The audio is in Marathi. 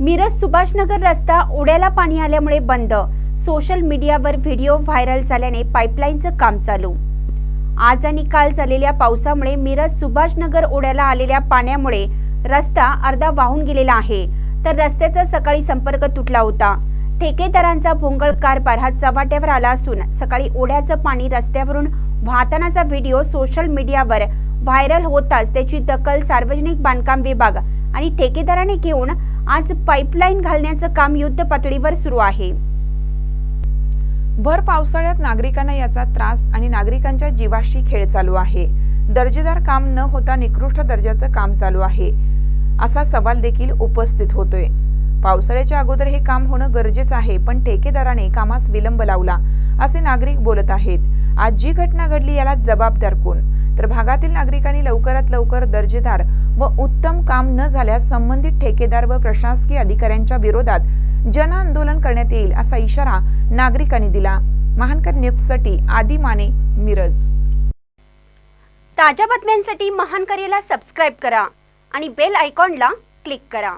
मिरज सुभाषनगर रस्ता ओढ्याला पाणी आल्यामुळे बंद. सोशल मीडियावर व्हिडिओ व्हायरल झाल्याने पाईपलाईनचं काम चालू. आज आणि काल झालेल्या पावसामुळे मिरज सुभाषनगर ओढ्याला आलेल्या पाण्यामुळे रस्ता अर्धा वाहून गेलेला आहे. तर रस्त्याचा सकाळी संपर्क तुटला होता. ठेकेदारांचा भोंगळ कारभार हा चव्हाट्यावर आला असून सकाळी ओढ्याचं पाणी रस्त्यावरून वाहतानाचा व्हिडिओ सोशल मीडियावर व्हायरल होताच त्याची दखल सार्वजनिक बांधकाम विभाग आणि ठेकेदाराने घेऊन आज पाईपलाईन घालण्याचं काम युद्ध पातळीवर सुरू आहे. भर पावसाळ्यात नागरिकांना याचा त्रास आणि नागरिकांच्या जीवाशी खेळ चालू आहे. दर्जेदार काम न होता निकृष्ट दर्जाचं काम चालू आहे. असा सवाल देखील उपस्थित होतोय. पावसाळ्याच्या अगोदर हे काम होणं गरजेचं आहे पण ठेकेदाराने कामास विलंब लावला असे नागरिक बोलत आहेत. आज जी घटना घडली याला जबाबदार कोण? तर भागातील नागरिकांनी लवकरात लवकर दर्जेदार व उत्तम काम न झाल्यास संबंधित ठेकेदार व प्रशासकीय अधिकाऱ्यांच्या विरोधात जन आंदोलन करण्यात येईल असा इशारा नागरिकांनी दिला. महानकर न्यूजसाठी आदी माने मिरज. ताज्या बातम्यांसाठी महानकरेला सबस्क्राईब करा आणि बेल आयकॉनला क्लिक करा.